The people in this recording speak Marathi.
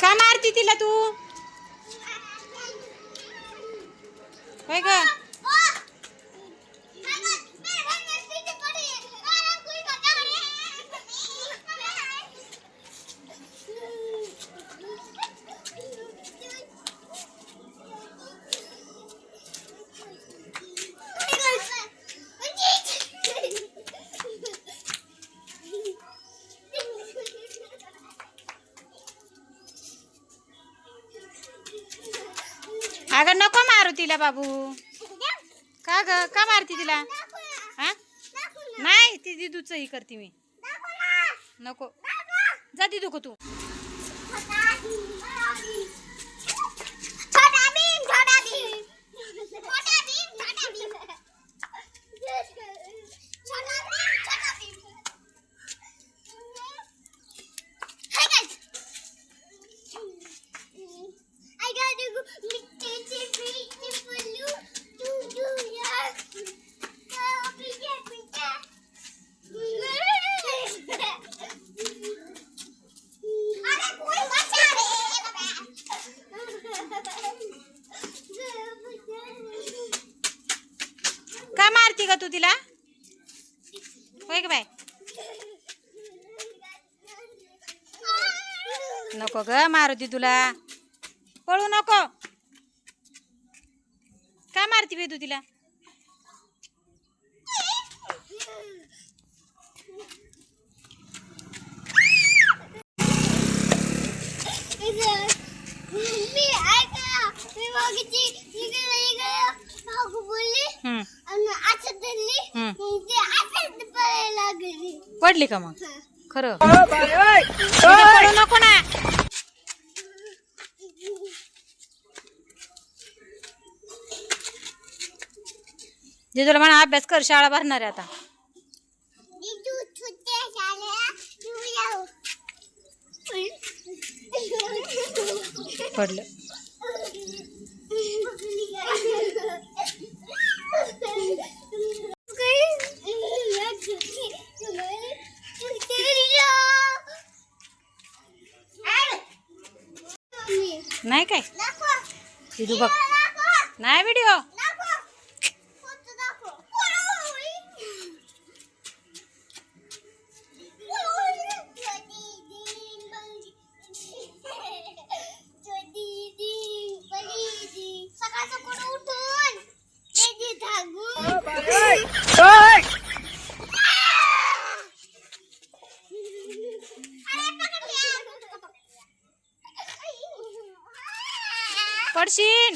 का मारती तिला तू होय ग अगं नको मारू तिला बाबू. का ग? का मारती तिला? हा? नाही ती दिदूच ही करते मी. नको. जा दिदू को तू. का का तू तिला? होय का बाय नको ग मारुती तुला. पळू नको. का मारती बे तू तिला? मी ऐका मी पडली का मग? खरं. तिला पळू नको ना. जे तुला म्हणा अभ्यास कर शाळा भरणार आहे आता. पडलं. नाही काय? दिदू बघ. नाही व्हिडिओ? પડશીન